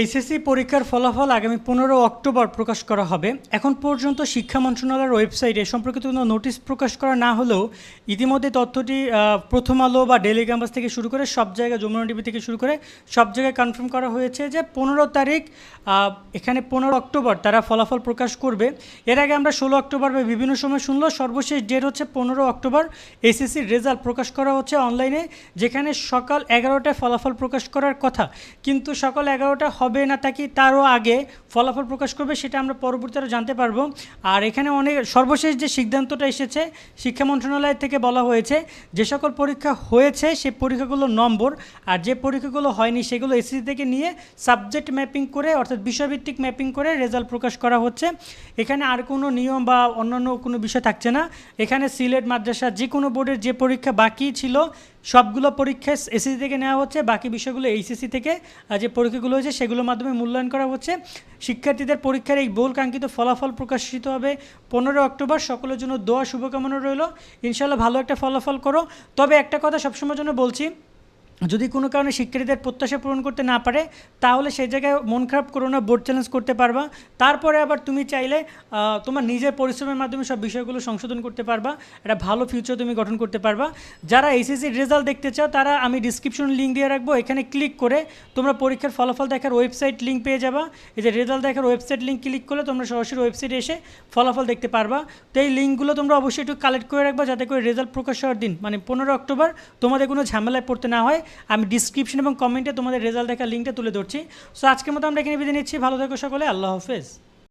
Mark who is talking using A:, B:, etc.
A: HSC পরীক্ষার ফলাফল আগামী পনেরো অক্টোবর প্রকাশ করা হবে। এখন পর্যন্ত শিক্ষা মন্ত্রণালয়ের ওয়েবসাইটে সম্পর্কিত কোনো নোটিশ প্রকাশ করা না হলেও ইতিমধ্যে তথ্যটি প্রথম আলো বা ডেলি ক্যাম্পাস থেকে শুরু করে সব জায়গায় যমুনা টিভি থেকে শুরু করে সব জায়গায় কনফার্ম করা হয়েছে যে পনেরো তারিখ এখানে পনেরো অক্টোবর তারা ফলাফল প্রকাশ করবে। এর আগে আমরা ষোলো অক্টোবর বা বিভিন্ন সময় শুনলো, সর্বশেষ ডেট হচ্ছে পনেরো অক্টোবর। এসএসসির রেজাল্ট প্রকাশ করা হচ্ছে অনলাইনে যেখানে সকাল এগারোটায় ফলাফল প্রকাশ করার কথা। কিন্তু সকাল এগারোটা হবে না তা কি তারও আগে ফলাফল প্রকাশ করবে সেটা আমরা পরবর্তীতে আরও জানতে পারব। আর এখানে অনেক সর্বশেষ যে সিদ্ধান্তটা এসেছে, শিক্ষা মন্ত্রণালয় থেকে বলা হয়েছে, যে সকল পরীক্ষা হয়েছে সে পরীক্ষাগুলোর নম্বর আর যে পরীক্ষাগুলো হয়নি সেগুলো এসএসসি থেকে নিয়ে সাবজেক্ট ম্যাপিং করে অর্থাৎ বিষয়ভিত্তিক ম্যাপিং করে রেজাল্ট প্রকাশ করা হচ্ছে। এখানে আর কোনো নিয়ম বা অন্যান্য কোনো বিষয় থাকছে না। এখানে সিলেট, মাদ্রাসা যে কোনো বোর্ডের যে পরীক্ষা বাকি ছিল সবগুলো পরীক্ষা এসএসসি থেকে নেওয়া হচ্ছে, বাকি বিষয়গুলো এইচএসসি থেকে আর যে পরীক্ষাগুলো হয়েছে সেগুলোর মাধ্যমে মূল্যায়ন করা হচ্ছে। শিক্ষার্থীদের পরীক্ষার এই বহুল কাঙ্ক্ষিত ফলাফল প্রকাশিত হবে পনেরো অক্টোবর। সকলের জন্য দোয়া, শুভকামনা রইল। ইনশাল্লাহ ভালো একটা ফলাফল করো। তবে একটা কথা সবসময় জন্য বলছি যদি কোনো কারণে শিক্ষার্থীদের প্রত্যাশা পূরণ করতে না পারে, তাহলে সেই জায়গায় মন খারাপ করো না, বোর্ড চ্যালেঞ্জ করতে পারবা। তারপরে আবার তুমি চাইলে তোমার নিজের পরিশ্রমের মাধ্যমে সব বিষয়গুলো সংশোধন করতে পারবা, একটা ভালো ফিউচার তুমি গঠন করতে পারবা। যারা এইচএসসির রেজাল্ট দেখতে চাও, তারা আমি ডিসক্রিপশন লিঙ্ক দিয়ে রাখব, এখানে ক্লিক করে তোমরা পরীক্ষার ফলাফল দেখার ওয়েবসাইট লিঙ্ক পেয়ে যাবা। এই যে রেজাল্ট দেখার ওয়েবসাইট লিঙ্ক ক্লিক করলে তোমরা সরাসরি ওয়েবসাইটে এসে ফলাফল দেখতে পারবা। তো এই লিঙ্কগুলো তোমরা অবশ্যই একটু কালেক্ট করে রাখবা, যাতে করে রেজাল্ট প্রকাশ হওয়ার দিন মানে পনেরো অক্টোবর তোমাদের কোনো ঝামেলায় পড়তে না হয়। আমি ডিসক্রিপশন এবং কমেন্টে তোমাদের রেজাল্ট দেখার লিঙ্কটা তুলে ধরছি। সো আজকের মতো আমরা এখানে বিদায় নিচ্ছি। ভালো থাকো সকলে। আল্লাহ হাফেজ।